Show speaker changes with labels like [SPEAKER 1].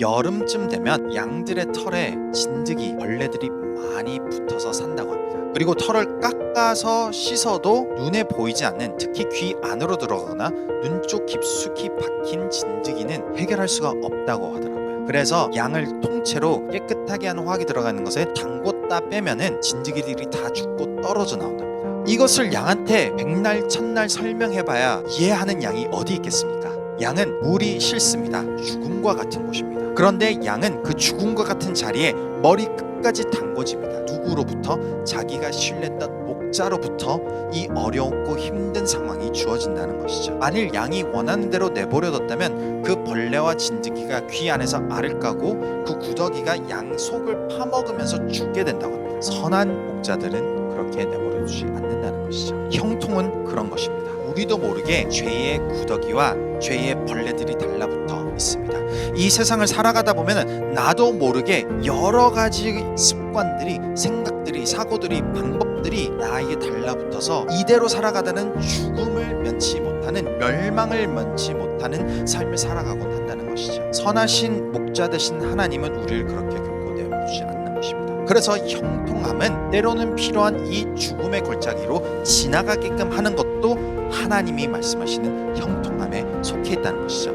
[SPEAKER 1] 여름쯤 되면 양들의 털에 진드기 벌레들이 많이 붙어서 산다고 합니다. 그리고 털을 깎아서 씻어도 눈에 보이지 않는 특히 귀 안으로 들어가거나 눈 쪽 깊숙이 박힌 진드기는 해결할 수가 없다고 하더라고요. 그래서 양을 통째로 깨끗하게 하는 화학이 들어가는 것에 담궜다 빼면은 진드기들이 다 죽고 떨어져 나온답니다. 이것을 양한테 백날 천날 설명해봐야 이해하는 양이 어디 있겠습니까? 양은 물이 싫습니다. 죽음과 같은 곳입니다. 그런데 양은 그 죽음과 같은 자리에 머리 끝까지 담궈집니다. 누구로부터? 자기가 신뢰했던 목자로부터 이 어렵고 힘든 상황이 주어진다는 것이죠. 만일 양이 원하는 대로 내버려뒀다면 그 벌레와 진드기가 귀 안에서 알을 까고 그 구더기가 양 속을 파먹으면서 죽게 된다고 합니다. 선한 목자들은 그렇게 내버려두지 않는다는 것이죠. 형통은 그런 것입니다. 우리도 모르게 죄의 구더기와 죄의 벌레들이 달라붙어 있습니다. 이 세상을 살아가다 보면 나도 모르게 여러 가지 습관들이 생각들이 사고들이 방법들이 나에게 달라붙어서 이대로 살아가다는 죽음을 면치 못하는 멸망을 면치 못하는 삶을 살아가곤 한다는 것이죠. 선하신 목자 되신 하나님은 우리를 그렇게 그래서 형통함은 때로는 필요한 이 죽음의 골짜기로 지나가게끔 하는 것도 하나님이 말씀하시는 형통함에 속해 있다는 것이죠.